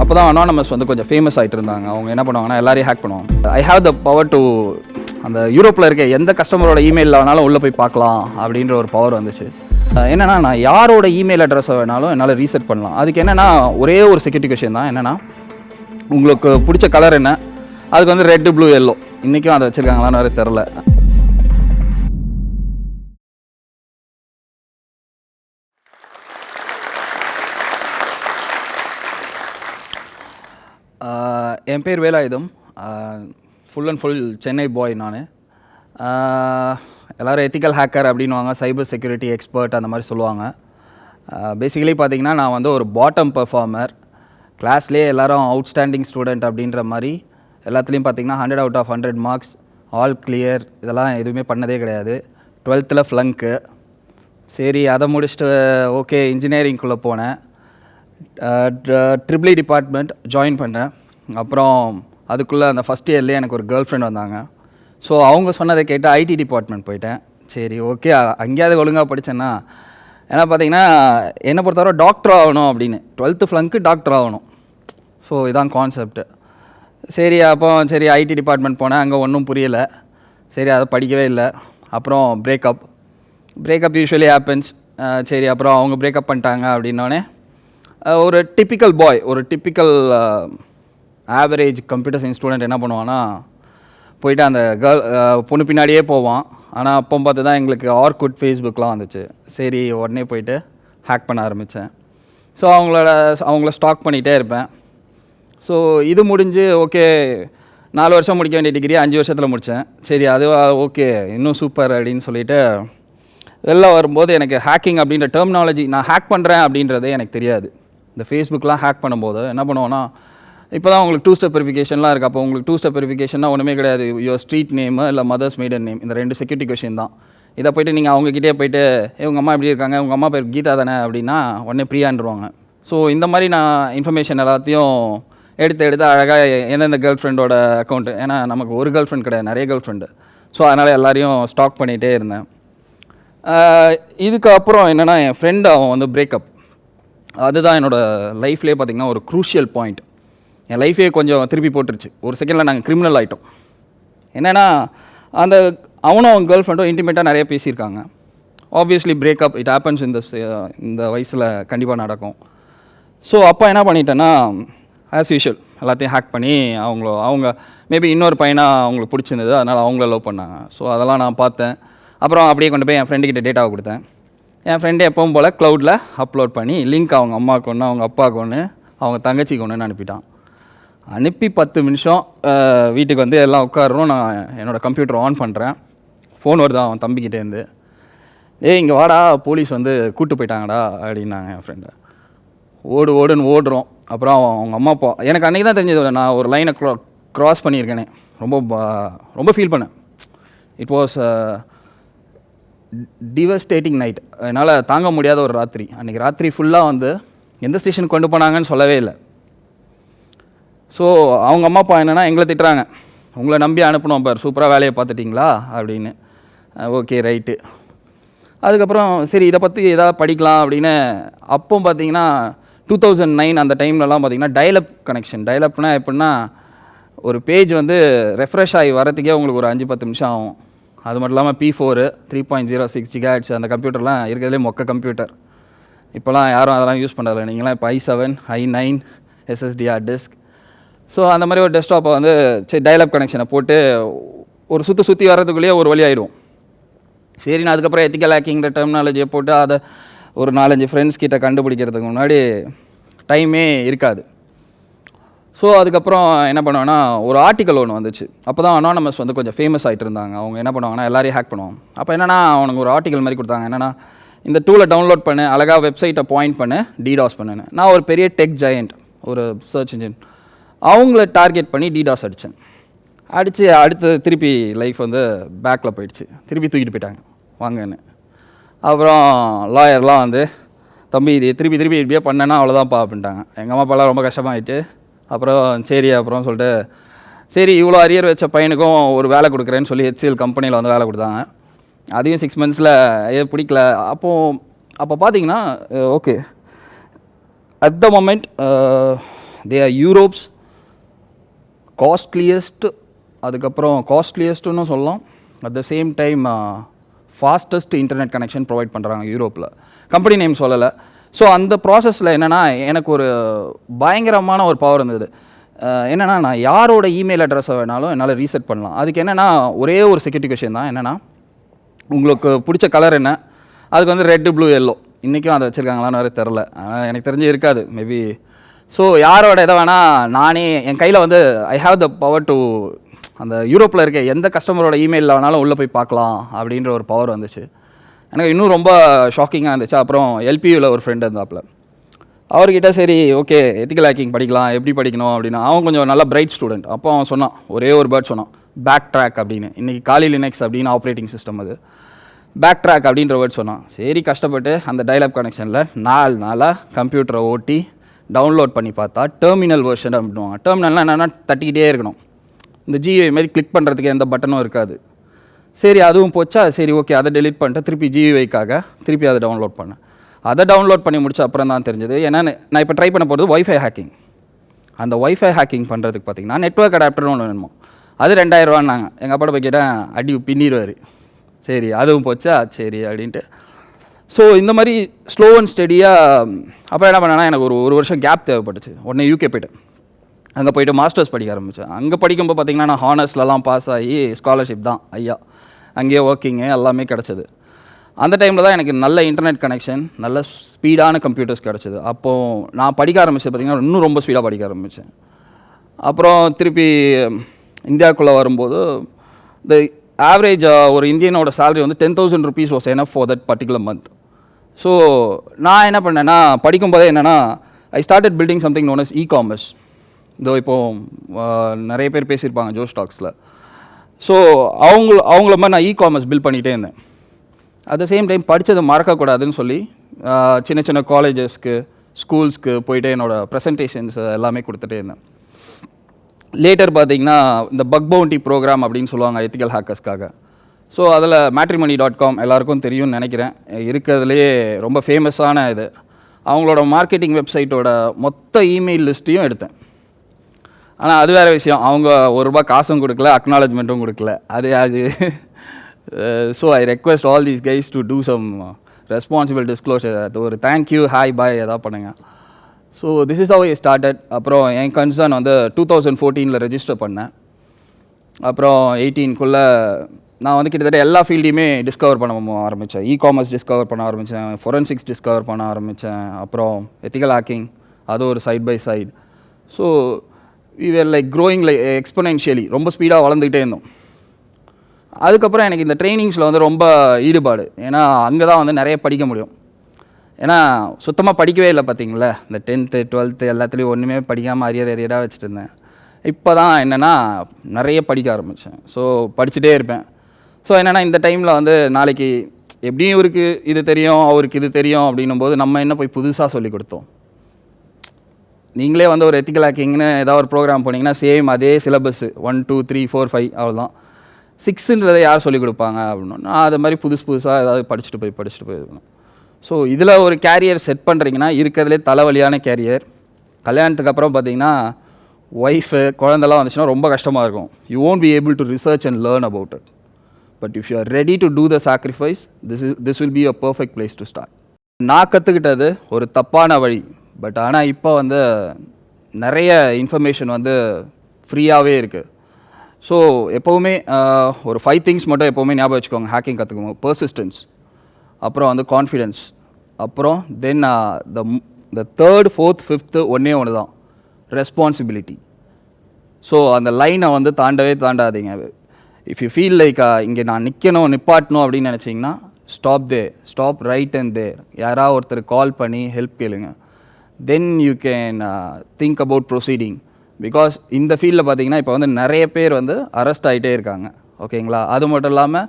அப்போ தான் அனானமஸ் வந்து கொஞ்சம் ஃபேமஸ் ஆகிட்டு இருந்தாங்க அவங்க என்ன பண்ணுவாங்கன்னா எல்லாரையும் ஹேக் பண்ணுவாங்க. I have the power to அந்த யூரோப்பில் இருக்க எந்த கஸ்டமரோட இமெயிலில் வேணாலும் உள்ளே போய் பார்க்கலாம் அப்படின்ற ஒரு பவர் வந்துச்சு. என்னென்னா நான் யாரோட இமெயில் அட்ரஸை வேணாலும் என்னால் ரீசெட் பண்ணலாம். அதுக்கு என்னென்னா ஒரே ஒரு செக்யூரிட்டி கொஷின் தான். என்னென்னா உங்களுக்கு பிடிச்ச கலர் என்ன? அதுக்கு வந்து ரெட்டு ப்ளூ எல்லோ இன்றைக்கும் அதை வச்சுருக்காங்களான்னு வேறு தெரில என் பேர் Velayudham. Full and full Chennai boy நான். எல்லோரும் எத்திக்கல் ஹேக்கர் அப்படின்னுவாங்க சைபர் செக்யூரிட்டி எக்ஸ்பர்ட் அந்த மாதிரி சொல்லுவாங்க. பேசிக்கலி பார்த்தீங்கன்னா நான் வந்து ஒரு பாட்டம் பெர்ஃபார்மர் கிளாஸ்லேயே எல்லோரும் அவுட்ஸ்டாண்டிங் ஸ்டூடெண்ட் அப்படின்ற மாதிரி எல்லாத்துலேயும் பார்த்தீங்கன்னா hundred out of hundred marks all clear இதெல்லாம் எதுவுமே பண்ணதே கிடையாது. டுவெல்த்தில் ஃப்ளங்க்கு சரி அதை முடிச்சுட்டு ஓகே இன்ஜினியரிங்குள்ளே போனேன். ட்ரிபிளி டிபார்ட்மெண்ட் ஜாயின் பண்ணேன். அப்புறம் அதுக்குள்ளே அந்த ஃபஸ்ட் இயர்லேயே எனக்கு ஒரு கேர்ள் ஃப்ரெண்ட் வந்தாங்க. ஸோ அவங்க சொன்னதை கேட்டு ஐடி டிபார்ட்மெண்ட் போயிட்டேன். சரி ஓகே அங்கேயாவது ஒழுங்காக படித்தேன்னா ஏன்னா பார்த்தீங்கன்னா என்னை பொறுத்தவரை டாக்டர் ஆகணும் அப்படின்னு. டுவெல்த்து ஃப்ளங்க்கு டாக்டர் ஆகணும். ஸோ இதான் கான்செப்ட் சரி அப்போ சரி ஐடி டிபார்ட்மெண்ட் போனேன். அங்கே ஒன்றும் புரியலை. சரி அதை படிக்கவே இல்லை. அப்புறம் பிரேக்கப் பிரேக்கப் யூஸ்வலி ஹேப்பன்ஸ் சரி அப்புறம் அவங்க பிரேக்கப் பண்ணிட்டாங்க அப்படின்னோடனே ஒரு டிப்பிக்கல் பாய் ஒரு typical average computer science student என்ன பண்ணுவான்னா போயிட்டு அந்த கேர்ள் பொண்ணு பின்னாடியே போவான். ஆனால் அப்போ பார்த்து தான் எங்களுக்கு ஆர்குட் ஃபேஸ்புக்லாம் வந்துச்சு. சரி உடனே போயிட்டு ஹேக் பண்ண ஆரம்பித்தேன் ஸோ அவங்களோட அவங்கள ஸ்டாக் பண்ணிகிட்டே இருப்பேன். ஸோ இது முடிஞ்சு ஓகே நாலு வருஷம் முடிக்க வேண்டிய டிகிரி அஞ்சு வருஷத்தில் முடித்தேன் சரி அது ஓகே இன்னும் சூப்பர் அப்படின்னு சொல்லிட்டு வெளில வரும்போது எனக்கு ஹேக்கிங் அப்படின்ற டெர்மினாலஜி நான் ஹேக் பண்ணுறேன் அப்படின்றதே எனக்கு தெரியாது. இந்த ஃபேஸ்புக்லாம் ஹேக் பண்ணும்போது என்ன பண்ணுவோன்னா இப்போ தான் உங்களுக்கு டூ ஸ்டெப் வெரிஃபிகேஷன்லாம் இருக்குது அப்போ உங்களுக்கு டூ ஸ்டெப் வெரிஃபிகேஷன்னா ஒன்றுமே கிடையாது. யுவர் ஸ்ட்ரீட் நேமு இல்லை மதர்ஸ் மெய்டன் நேம் இந்த ரெண்டு செக்யூரிட்டி கொஷின் தான். இதை போயிட்டு நீங்கள் அவங்கக்கிட்டே போயிட்டு உங்கள் அம்மா எப்படி இருக்காங்க. உங்கள் அம்மா பேர் கீதா தானே? அப்படின்னா உடனே ப்ரீயாண்டுருவாங்க ஸோ இந்த மாதிரி நான் இன்ஃபர்மேஷன் எல்லாத்தையும் எடுத்து எடுத்து அழகாக எந்தெந்த கேர்ள் ஃப்ரெண்டோட அக்கௌண்ட்டு ஏன்னா நமக்கு ஒரு கேர்ள் ஃப்ரெண்ட் கிடையாது நிறைய கேர்ள் ஃப்ரெண்டு ஸோ அதனால் எல்லாரையும் ஸ்டாக் பண்ணிகிட்டே இருந்தேன். இதுக்கப்புறம் என்னென்னா என் ஃப்ரெண்டு அவன் வந்து பிரேக்கப் அதுதான் என்னோடய லைஃப்லேயே பார்த்திங்கன்னா ஒரு க்ரூஷியல் பாயிண்ட் என் லைஃபே கொஞ்சம் திருப்பி போட்டுருச்சு. ஒரு செகண்டில் நாங்கள் கிரிமினல் ஆகிட்டோம் என்னென்னா அந்த அவனும் அவங்க கேர்ள் ஃப்ரெண்டும் இன்டிமேட்டாக நிறைய பேசியிருக்காங்க. ஆப்வியஸ்லி பிரேக்கப் இட் ஆப்பன்ஸ் இந்த இந்த வயசில் கண்டிப்பாக நடக்கும். ஸோ அப்போ என்ன பண்ணிட்டேன்னா ஆஸ் யூஷுவல் எல்லாத்தையும் ஹேக் பண்ணி அவங்கள அவங்க மேபி இன்னொரு பையனாக அவங்களுக்கு பிடிச்சிருந்தது அதனால் அவங்கள லவ் பண்ணாங்க. ஸோ அதெல்லாம் நான் பார்த்தேன். அப்புறம் அப்படியே கொண்டு போய் என் ஃப்ரெண்டுக்கிட்ட டேட்டாவை கொடுத்தேன். என் ஃப்ரெண்டு எப்பவும் போல் க்ளவுடில் அப்லோட் பண்ணி லிங்க் அவங்க அம்மாவுக்கு ஒன்று அவங்க அப்பாவுக்கு ஒன்று அவங்க தங்கச்சிக்கு ஒன்றுன்னு அனுப்பிட்டான். அனுப்பி பத்து நிமிஷம் வீட்டுக்கு வந்து எல்லாம் உட்காடுறோம் நான் என்னோடய கம்ப்யூட்டர் ஆன் பண்ணுறேன் ஃபோன் வருது அவன் தம்பிக்கிட்டேருந்து ஏய் இங்கே வாடா போலீஸ் வந்து கூப்பிட்டு போயிட்டாங்கடா அப்படின்னாங்க என் ஃப்ரெண்டு ஓடு ஓடுன்னு ஓடுறோம். அப்புறம் அவன் அவங்க அம்மா அப்பா எனக்கு அன்றைக்கி தான் தெரிஞ்சது நான் ஒரு லைனை க்ரா க்ராஸ் பண்ணியிருக்கேனே. ரொம்ப ரொம்ப ஃபீல் பண்ணேன். இட் வாஸ் டிவஸ்டேட்டிங் நைட் என்னால் தாங்க முடியாத ஒரு ராத்திரி. அன்றைக்கி ராத்திரி ஃபுல்லாக வந்து எந்த ஸ்டேஷனுக்கு கொண்டு போனாங்கன்னு சொல்லவே இல்லை. ஸோ அவங்க அம்மா அப்பா என்னென்னா எங்களை திட்டுறாங்க. உங்களை நம்பி அனுப்பணும் பார். சூப்பராக வேலையை பார்த்துட்டிங்களா? அப்படின்னு. ஓகே ரைட்டு அதுக்கப்புறம் சரி இதை பற்றி எதாவது படிக்கலாம். அப்படின்னு. அப்போ பார்த்தீங்கன்னா டூ தௌசண்ட் நைன் அந்த டைம்லலாம் பார்த்தீங்கன்னா டைலப் கனெக்ஷன் டைலப்னால் எப்படின்னா ஒரு பேஜ் வந்து ரெஃப்ரெஷ் ஆகி வரத்துக்கே உங்களுக்கு ஒரு அஞ்சு பத்து நிமிஷம் ஆகும். அது மட்டும் இல்லாமல் B four three point zero six gigahertz அந்த கம்ப்யூட்டர்லாம் இருக்கிறதுலே மொக்க கம்ப்யூட்டர் இப்போலாம் யாரும் அதெல்லாம் யூஸ் பண்ணுறதில்ல நீங்களாம் இப்போ I seven I nine SSDR disk so அந்த மாதிரி ஒரு டெஸ்க்டாப்பை வந்து சரி டைலப் கனெக்ஷனை போட்டு ஒரு சுற்றி சுற்றி வர்றதுக்குள்ளேயே ஒரு வழி ஆயிடும். சரி நான் அதுக்கப்புறம் எத்திக்கல் ஹேக்கிங்கிற டெர்மினாலஜியை போட்டு அதை ஒரு நாலஞ்சு ஃப்ரெண்ட்ஸ் கிட்ட கண்டுபிடிக்கிறதுக்கு முன்னாடி டைமே இருக்காது. ஸோ அதுக்கப்புறம் என்ன பண்ணுவேன்னா ஒரு ஆர்டிக்கல் ஒன்று வந்துச்சு. அப்போ தான் அனானமஸ் வந்து கொஞ்சம் ஃபேமஸ் ஆகிட்டு இருந்தாங்க. அவங்க என்ன பண்ணுவாங்கன்னா எல்லாரையும் ஹேக் பண்ணுவாங்க. அப்போ என்னன்னா அவனுக்கு ஒரு ஆர்டிக்கல் மாதிரி கொடுத்தாங்க. என்னென்னா இந்த டூலை டவுன்லோட் பண்ணு அழகாக வெப்சைட்டை பாயிண்ட் பண்ணு டிடாஸ் பண்ணுன்னு. நான் ஒரு பெரிய டெக் ஜெயண்ட் ஒரு சர்ச் இன்ஜின் அவங்கள டார்கெட் பண்ணி டிடாஸ் அடித்தேன் அடித்து அடுத்து திருப்பி லைஃப் வந்து பேக்கில் போயிடுச்சு. திருப்பி தூக்கிட்டு போயிட்டாங்க. வாங்கன்னு. அப்புறம் லாயர்லாம் வந்து தம்பி இது திருப்பி திருப்பி இப்படியே பண்ணேன்னா அவ்வளோதான்ப்பா அப்படின்ட்டாங்க. எங்கள் அம்மா அப்பாலாம் ரொம்ப கஷ்டமாயிட்டு அப்புறம் சரி அப்புறம் சொல்லிட்டு சரி இவ்வளோ அரியர் வச்ச பையனுக்கும் ஒரு வேலை கொடுக்குறேன்னு சொல்லி ஹெச்சிஎல் கம்பெனியில் வந்து வேலை கொடுத்தாங்க. அதையும் சிக்ஸ் மந்த்ஸில் ஏ பிடிக்கல. அப்போது அப்போ பார்த்தீங்கன்னா okay at the moment they are Europe's costliest அதுக்கப்புறம் காஸ்ட்லியஸ்ட்டுன்னு சொல்லலாம். At the same time fastest internet connection provide பண்ணுறாங்க யூரோப்பில் கம்பெனி நேம் சொல்லலை. ஸோ அந்த ப்ராசஸில் என்னென்னா எனக்கு ஒரு பயங்கரமான ஒரு பவர் இருந்தது. என்னென்னா நான் யாரோட இமெயில் அட்ரஸை வேணாலும் என்னால் ரீசெட் பண்ணலாம். அதுக்கு என்னென்னா ஒரே ஒரு செக்யூரிட்டி கொஷின் தான். என்னென்னா உங்களுக்கு பிடிச்ச கலர் என்ன? அதுக்கு வந்து ரெட்டு ப்ளூ எல்லோ இன்றைக்கும் அதை வச்சுருக்காங்களான்னு வேறு தெரில ஆனால் எனக்கு தெரிஞ்சு இருக்காது. மேபி ஸோ யாரோட இதை வேணால் நானே என் கையில் வந்து I have the power to அந்த யூரோப்பில் இருக்க எந்த கஸ்டமரோட இமெயிலில் வேணாலும் உள்ளே போய் பார்க்கலாம் அப்படின்ற ஒரு பவர் வந்துச்சு. எனக்கு இன்னும் ரொம்ப ஷாக்கிங்காக இருந்துச்சு. அப்புறம் எல்பியூவில் ஒரு ஃப்ரெண்டு இருந்தாப்புல. அவர்கிட்ட சரி ஓகே எத்திக்கல் ஹேக்கிங் படிக்கலாம் எப்படி படிக்கணும் அப்படின்னு. அவன் கொஞ்சம் நல்ல பிரைட் ஸ்டூடெண்ட் அப்போ அவன் சொன்னான் ஒரே ஒரு பேர்ட் சொன்னான் பேக் ட்ராக் அப்படின்னு. இன்றைக்கி காலி லினக்ஸ் அப்படின்னு ஆப்ரேட்டிங் சிஸ்டம் அது. பேக் ட்ராக் அப்படின்ற வேர்ட் சொன்னான். சரி கஷ்டப்பட்டு அந்த டயலாப் கனெக்ஷனில் நாலு நாளாக கம்ப்யூட்டரை ஓட்டி டவுன்லோட் பண்ணி பார்த்தா டெர்மினல் வேர்ஷன் அப்படின்வாங்க டெர்மினல்னால் என்னென்னா தட்டிக்கிட்டே இருக்கணும். இந்த ஜியோ மாதிரி கிளிக் பண்ணுறதுக்கு எந்த பட்டனும் இருக்காது. சரி அதுவும் போச்சா? சரி ஓகே அதை டெலிட் பண்ணிட்டு திருப்பி ஜியூஐக்காக திருப்பி அதை டவுன்லோட் பண்ணேன் அதை டவுன்லோட் பண்ணி முடிச்ச அப்புறம் தான் தெரிஞ்சது. ஏன்னா நான் இப்போ ட்ரை பண்ண போகிறது ஒய்ஃபை ஹேக்கிங் அந்த ஒய்ஃபை ஹேக்கிங் பண்ணுறதுக்கு பார்த்தீங்கன்னா நெட்ஒர்க் அடாப்டர்னு ஒன்று வேணுமோ? அது ரெண்டாயிரரூவான்னாங்க எங்கள் அப்பாட்ட போய் கேட்டேன் அடி பின்னிடுவார். சரி அதுவும் போச்சா? சரி அப்படின்ட்டு. ஸோ இந்த மாதிரி ஸ்லோ அண்ட் ஸ்டடியாக அப்போ என்ன பண்ணேன்னா எனக்கு ஒரு ஒரு வருஷம் கேப் தேவைப்பட்டுச்சு. உடனே யூகே போயிட்டேன். அங்கே போயிட்டு மாஸ்டர்ஸ் படிக்க ஆரம்பித்தேன் அங்கே படிக்கும்போது பார்த்தீங்கன்னா நான் ஹானர்ஸ்லலாம் பாஸ் ஆகி ஸ்காலர்ஷிப் தான் ஐயா. அங்கேயே ஒர்க்கிங்கு எல்லாமே கிடச்சிது. அந்த டைமில் தான் எனக்கு நல்ல இன்டர்நெட் கனெக்ஷன் நல்ல ஸ்பீடான கம்ப்யூட்டர்ஸ் கிடச்சிது. அப்போது நான் படிக்க ஆரம்பித்தது பார்த்தீங்கன்னா இன்னும் ரொம்ப ஸ்பீடாக படிக்க ஆரம்பித்தேன் அப்புறம் திருப்பி இந்தியாவுக்குள்ளே வரும்போது இந்த ஆவரேஜ் ஒரு இந்தியனோட சேலரி வந்து ten thousand rupees was enough for that particular month so நான் என்ன பண்ணேன்னா படிக்கும்போதே என்னென்னா I started building something known as E commerce இதோ இப்போது நிறைய பேர் பேசியிருப்பாங்க ஜோ ஸ்டாக்ஸில். ஸோ அவங்க அவங்கள மாதிரி நான் இ காமர்ஸ் பில் பண்ணிகிட்டே இருந்தேன். அட் த சேம் டைம் படித்ததை மறக்கக்கூடாதுன்னு சொல்லி சின்ன சின்ன காலேஜஸ்க்கு ஸ்கூல்ஸ்க்கு போயிட்டு என்னோடய ப்ரெசன்டேஷன்ஸ் எல்லாமே கொடுத்துட்டே இருந்தேன். லேட்டர் பார்த்தீங்கன்னா இந்த பக் பவுண்டி ப்ரோக்ராம் அப்படின்னு சொல்லுவாங்க எத்திக்கல் ஹேக்கர்ஸ்க்காக ஸோ அதில் மேட்ரிமணி டாட் காம் எல்லாருக்கும் தெரியும்னு நினைக்கிறேன். இருக்கிறதுலையே ரொம்ப ஃபேமஸான இது. அவங்களோட மார்க்கெட்டிங் வெப்சைட்டோட மொத்த இமெயில் லிஸ்ட்டையும் எடுத்தேன். ஆனால் அது வேறு விஷயம். அவங்க ஒரு ரூபா காசும் கொடுக்கல அக்னாலஜ்மெண்ட்டும் கொடுக்கல. அது அது. So I request all these guys to do some responsible disclosure அது ஒரு தேங்க்யூ ஹாய் பாய் எதாவது பண்ணுங்கள் so this is how I started அப்புறம் என் கன்சர்ன் வந்து டூ தௌசண்ட் ஃபோர்டீனில் ரெஜிஸ்டர் பண்ணேன். அப்புறம் எயிட்டீன்குள்ளே நான் வந்து கிட்டத்தட்ட எல்லா ஃபீல்டையுமே டிஸ்கவர் பண்ண ஆரம்பித்தேன் இ காமர்ஸ் டிஸ்கவர் பண்ண ஆரம்பித்தேன் ஃபொரன்சிக்ஸ் டிஸ்கவர் பண்ண ஆரம்பித்தேன் அப்புறம் எத்திக்கல் ஹேக்கிங் அது ஒரு side by side so we like growing like exponentially ரொம்ப ஸ்பீடாக வளர்ந்துக்கிட்டே இருந்தோம். அதுக்கப்புறம் எனக்கு இந்த ட்ரைனிங்ஸில் வந்து ரொம்ப ஈடுபாடு. ஏன்னா அங்கே தான் வந்து நிறைய படிக்க முடியும். ஏன்னா சுத்தமாக படிக்கவே இல்லை பார்த்தீங்களா? இந்த டென்த்து டுவெல்த்து எல்லாத்துலேயும் ஒன்றுமே படிக்காமல் அரியர் அரியராக வச்சுட்டு இருந்தேன். இப்போ தான் என்னென்னா நிறைய படிக்க ஆரம்பித்தேன் ஸோ படிச்சுட்டே இருப்பேன். ஸோ என்னென்னா இந்த டைமில் வந்து நாளைக்கு எப்படியும் இவருக்கு இது தெரியும் அவருக்கு இது தெரியும் அப்படின்னும் போது நம்ம என்ன போய் புதுசாக சொல்லி கொடுத்தோம்? நீங்களே வந்து ஒரு எத்திக்கல் ஹேக்கிங்னு ஏதாவது ஒரு ப்ரோக்ராம் போனீங்கன்னா சேம் அதே syllabus one two three four five அவ்வளோதான் சிக்ஸுன்றதை யார் சொல்லிக் கொடுப்பாங்க அப்படின்னு. நான் அது மாதிரி புதுசு புதுசாக ஏதாவது படிச்சுட்டு போய் படிச்சுட்டு போய் இருக்கணும் ஸோ இதில் ஒரு கேரியர் செட் பண்ணுறீங்கன்னா இருக்கிறதுலே தலைவலியான கேரியர் கல்யாணத்துக்கு அப்புறம் பார்த்தீங்கன்னா ஒய்ஃபு குழந்தெல்லாம் வந்துச்சுன்னா ரொம்ப கஷ்டமாக இருக்கும். You won't be able to research and learn about it but if you are ready to do the sacrifice this is this will be a perfect place to start நான் கற்றுக்கிட்டது ஒரு தப்பான வழி. பட் ஆனால் இப்போ வந்து நிறைய இன்ஃபர்மேஷன் வந்து ஃப்ரீயாகவே இருக்குது ஸோ எப்போவுமே ஒரு ஃபைவ் திங்ஸ் மட்டும் எப்போவுமே ஞாபகம் வச்சுக்கோங்க. ஹேக்கிங் கற்றுக்கோங்க பர்சிஸ்டன்ஸ் அப்புறம் வந்து கான்ஃபிடென்ஸ் அப்புறம் then the the third fourth fifth ஒன்றே ஒன்று தான் ரெஸ்பான்சிபிலிட்டி ஸோ அந்த லைனை வந்து தாண்டவே தாண்டாதீங்க. இஃப் யூ ஃபீல் லைக் இங்கே நான் நிற்கணும் நிப்பாட்டணும் அப்படின்னு நினச்சிங்கன்னா stop the stop right and there யாராவது ஒருத்தர் கால் பண்ணி ஹெல்ப் கேளுங்க. Then you can think about proceeding because இந்த ஃபீல்டில் பார்த்தீங்கன்னா இப்போ வந்து நிறைய பேர் வந்து அரெஸ்ட் ஆகிட்டே இருக்காங்க. ஓகேங்களா? அது மட்டும் இல்லாமல்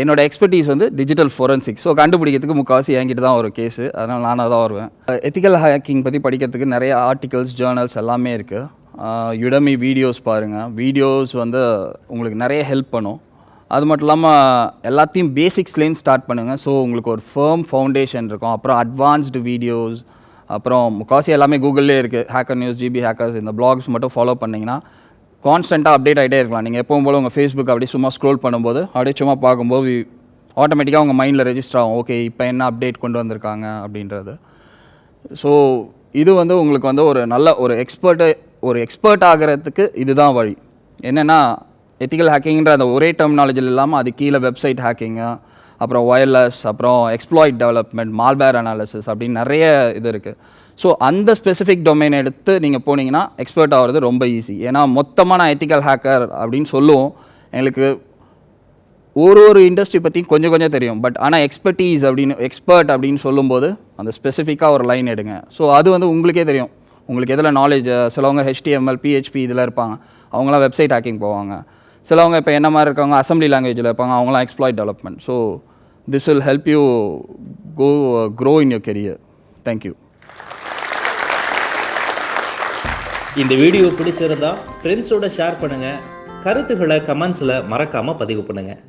என்னோட எக்ஸ்பர்டீஸ் வந்து டிஜிட்டல் ஃபோரன்சிக் ஸோ கண்டுபிடிக்கிறதுக்கு முக்கால்வாசி என்கிட்ட தான் ஒரு கேஸு அதனால் நானாக தான் வருவேன். எத்திக்கல் ஹேக்கிங் பற்றி படிக்கிறதுக்கு நிறைய ஆர்டிகல்ஸ் ஜேர்னல்ஸ் எல்லாமே இருக்குது யுடமி uh, வீடியோஸ் பாருங்கள் வீடியோஸ் வந்து உங்களுக்கு நிறைய ஹெல்ப் பண்ணும். அது மட்டும் இல்லாமல் எல்லாத்தையும் பேசிக்ஸ்லேருந்து ஸ்டார்ட் பண்ணுங்கள் ஸோ உங்களுக்கு ஒரு ஃபேர்ம் ஃபவுண்டேஷன் இருக்கும். அப்புறம் அட்வான்ஸ்டு வீடியோஸ் அப்புறம் முக்காசி எல்லாமே கூகுள்லேயே இருக்குது ஹேக்கர் நியூஸ் ஜிபி ஹேக்கர்ஸ் இந்த பிளாக்ஸ் மட்டும் ஃபாலோ பண்ணிங்கன்னா கான்ஸ்டண்ட்டாக அப்டேட் ஆகிட்டே இருக்கலாம். நீங்கள் எப்பவும் போல் உங்கள் ஃபேஸ்புக் அப்படியே சும்மா ஸ்க்ரோல் பண்ணும்போது அப்படியே சும்மா பார்க்கும்போது ஆட்டோமேட்டிக்காக உங்கள் மைண்டில் ரெஜிஸ்டர் ஆகும். ஓகே இப்போ என்ன அப்டேட் கொண்டு வந்திருக்காங்க அப்படின்றது. ஸோ இது வந்து உங்களுக்கு வந்து ஒரு நல்ல ஒரு எக்ஸ்பர்ட்டு ஒரு எக்ஸ்பர்ட் ஆகிறதுக்கு இதுதான் வழி. என்னென்னா எத்திக்கல் ஹேக்கிங்கிற அந்த ஒரே டெர்மினாலஜியில் இல்லாமல் அது கீழே வெப்சைட் ஹேக்கிங்கு அப்புறம் ஒயர்லெஸ் அப்புறம் எக்ஸ்ப்ளாய்ட் டெவலப்மெண்ட் மால்வேர் அனாலிசிஸ் அப்படின்னு நிறைய இது இருக்குது ஸோ அந்த ஸ்பெசிஃபிக் டொமைன் எடுத்து நீங்கள் போனீங்கன்னா எக்ஸ்பர்ட் ஆகிறது ரொம்ப ஈஸி ஏன்னா மொத்தமாக நான் எத்திக்கல் ஹேக்கர் அப்படின்னு சொல்லுவோம் எங்களுக்கு ஒரு ஒரு இண்டஸ்ட்ரி பற்றி கொஞ்சம் கொஞ்சம் தெரியும். பட் ஆனால் எக்ஸ்பர்டீஸ் அப்படின்னு எக்ஸ்பர்ட் அப்படின்னு சொல்லும்போது அந்த ஸ்பெசிஃபிக்காக ஒரு லைன் எடுங்க. ஸோ அது வந்து உங்களுக்கே தெரியும். உங்களுக்கு எதில் நாலேஜ் சிலவங்க ஹெச்டிஎம்எல் பிஹெச்பி இதில் இருப்பாங்க. அவங்களாம் வெப்சைட் ஹேக்கிங் போவாங்க. சிலவங்க இப்போ என்ன மாதிரி இருக்காங்க அசம்பிளி லாங்குவேஜில் இருப்பாங்க அவங்களாம் exploit development so this will help you go grow in your career thank you இந்த வீடியோ பிடிச்சிருந்தா ஃப்ரெண்ட்ஸோட ஷேர் பண்ணுங்கள் கருத்துக்களை கமெண்ட்ஸில் மறக்காமல் பதிவு பண்ணுங்கள்